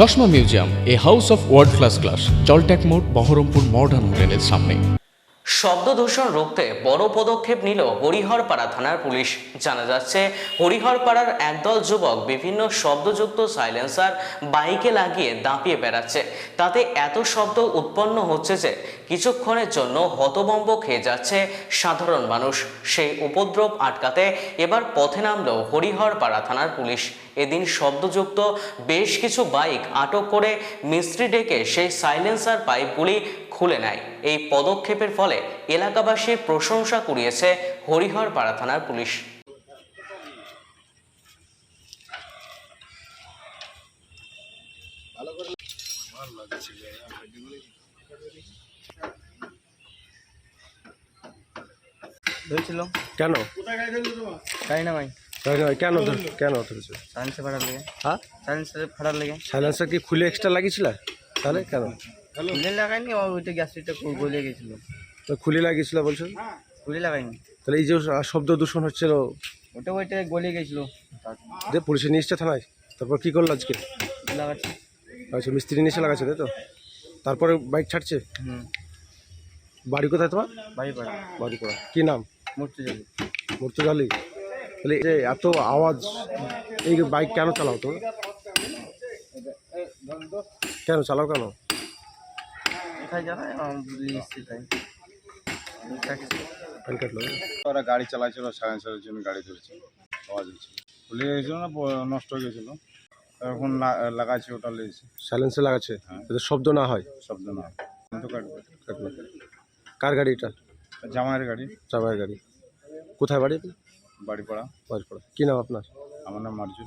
চশমা museum, a house of world class class জলট্যাক মোড়, Baharampur modern হোটেলের সামনে। শব্দ দূষণ রুখতে বড় পদক্ষেপ নিল হরিহরপাড়া থানার পুলিশ। জানা যাচ্ছে, হরিহরপাড়ার একদল যুবক বিভিন্ন শব্দযুক্ত সাইলেন্সার বাইকে লাগিয়ে দাঁপিয়ে বেড়াচ্ছে। তাতে এত শব্দ উৎপন্ন হচ্ছে যে কিছুক্ষণের জন্য হতবম্ব খেয়ে যাচ্ছে সাধারণ মানুষ। সেই উপদ্রব আটকাতে এবার পথে নামল হরিহরপাড়া থানার পুলিশ। এদিন শব্দযুক্ত বেশ কিছু বাইক আটক করে মিস্ত্রি ডেকে সেই সাইলেন্সার পাইপগুলি খুলে নেয়। এই পদক্ষেপের ফলে এলাকাবাসীর প্রশংসা কুড়িয়েছে হরিহরপাড়া থানার পুলিশ। ধরেছিল কেন? জানি না ভাই। কেন কেন ধরেছে ফাটার লেগে। হ্যাঁ? ফাটার লেগে। সাইলেন্সার কি খুলে এক্সট্রা লাগিয়েছিল? তাহলে কেন? খুলে লাগাইনি ও ওইটা গ্যাসটা গলে গেছিল। তো খুলে লাগিয়েছিল বলছো? খুলে লাগাইনি। তাহলে এই যে শব্দ দূষণ হচ্ছিল ওটা ওইটা গলে গেছিল। যে পুলিশে নিয়ে এসছে থানায় তারপর কি করল আজকে? লাগাচ্ছি। আচ্ছা মিস্ত্রি নিয়ে এসে লাগাচ্ছে তাই তো? তারপরে বাইক ছাড়ছে? হুম। বাড়ি কোথায় তোমার? বাড়ি পাড়া। বাড়ি করা কি নাম? মূর্তি মুর্তুজালি। তাহলে যে এত আওয়াজ এই বাইক কেন চালাও তো কেন চালাও কেন? ওরা গাড়ি চালাচ্ছিল সায়েন্সের জন্য গাড়ি ধরেছে আওয়াজ হচ্ছিল খুলে গেছিল না নষ্ট হয়ে গেছিল। এখন লাগাচ্ছে ওটা লেগেছে। সাইলেন্সে লাগাচ্ছে? যাতে শব্দ না হয়। শব্দ না কাটলো। কার গাড়ি এটা? জামাইয়ের গাড়ি। চাবাইয়ের গাড়ি। কোথায় বাড়ি বাড়ি পড়া বাড়ি পড়া কী নাম আপনার? আমার নাম মার্জু